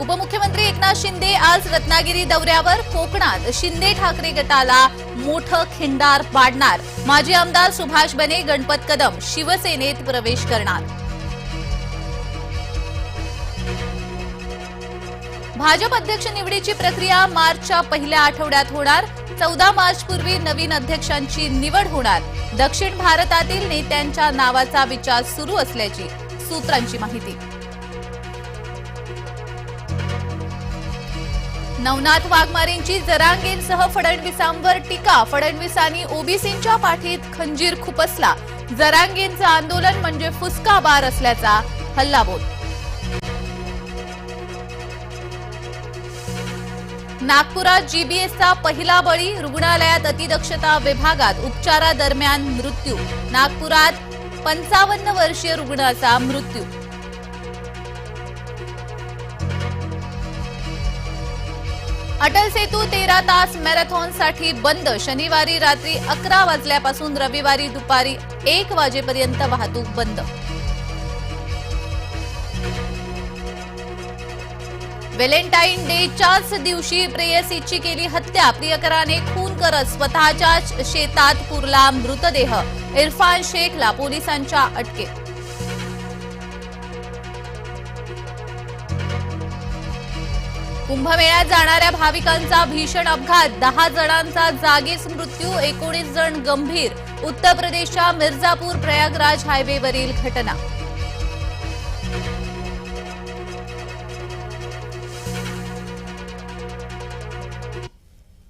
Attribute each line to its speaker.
Speaker 1: उपमुख्यमंत्री एकनाथ शिंदे आज रत्नागिरी दौऱ्यावर कोकणात शिंदे ठाकरे गटाला मोठं खिंडार पाडणार. माजी आमदार सुभाष बने गणपत कदम शिवसेनेत प्रवेश करणार. भाजप अध्यक्ष निवडीची प्रक्रिया मार्चच्या पहिल्या आठवड्यात होणार. चौदा मार्च पूर्वी नवीन अध्यक्षांची निवड होणार. दक्षिण भारतातील नेत्यांच्या नावाचा विचार सुरू असल्याची सूत्रांची माहिती. नवनाथ वाघमारेंची जरांगेंसह फडणवीसांवर टीका. फडणवीसांनी ओबीसींच्या पाठीत खंजीर खुपसला. जरांगेंचं आंदोलन म्हणजे फुसका बार असल्याचा हल्लाबोल. नागपुरात जीबीएसचा पहिला बळी रुग्णालयात अतिदक्षता विभागात उपचारादरम्यान मृत्यू. नागपुरात पंचावन्न वर्षीय रुग्णाचा मृत्यू. अटल सेतू तेरा तास मॅरेथॉनसाठी बंद. शनिवारी रात्री अकरा वाजल्यापासून रविवारी दुपारी एक वाजेपर्यंत वाहतूक बंद. व्हॅलेंटाईन डेच्याच दिवशी प्रेयसीची केली हत्या. प्रियकराने खून करत स्वतःच्याच शेतात पुरला मृतदेह. इरफान शेखला पोलिसांच्या अटकेत. कुंभमेळ्यात जाणाऱ्या भाविकांचा भीषण अपघात. दहा जणांचा जागीच मृत्यू एकोणीस जण गंभीर. उत्तर प्रदेशच्या मिर्झापूर प्रयागराज हायवेवरील घटना.